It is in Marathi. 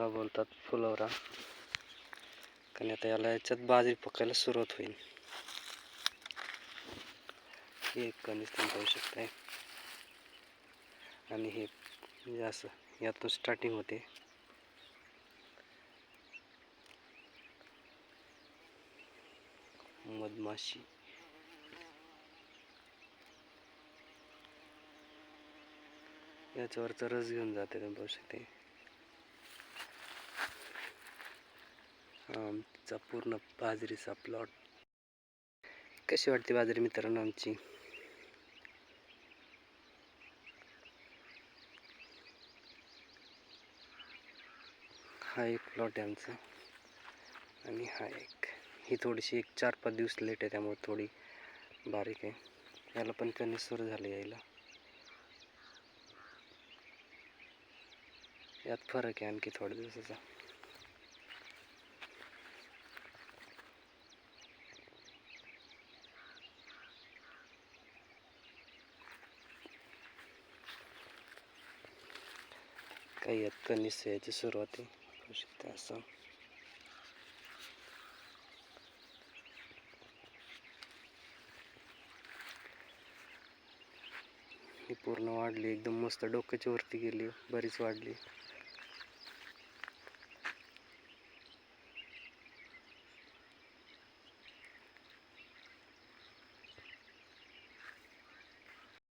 याला बोलतात फुलवरा. कारण आता याला याच्यात बाजरी पकायला सुरुवात होईल. हे एक कणीस तुम्ही पाहू शकताय. आणि हे म्हणजे असं यातून स्टार्टिंग होते. मधमाशी. याच्यावरचा रस घेऊन जाते तुम्ही पाहू शकते आमचा पूर्ण बाजरीचा प्लॉट कशी वाटते बाजरी मित्रांनो आमची? हा एक प्लॉट आहे आमचा. आणि हा एक. ही थोडीशी एक चार पाच दिवस लेट आहे त्यामुळे थोडी बारीक आहे. याला पण त्यांनी सुरू झालं यायला यात फरक आहे आणखी थोड्या दिवसाचा. काही यात कणीस याची सुरुवात आहे शकते असं ही पूर्ण वाढली एकदम मस्त डोक्याच्या वरती गेली बरीच वाढली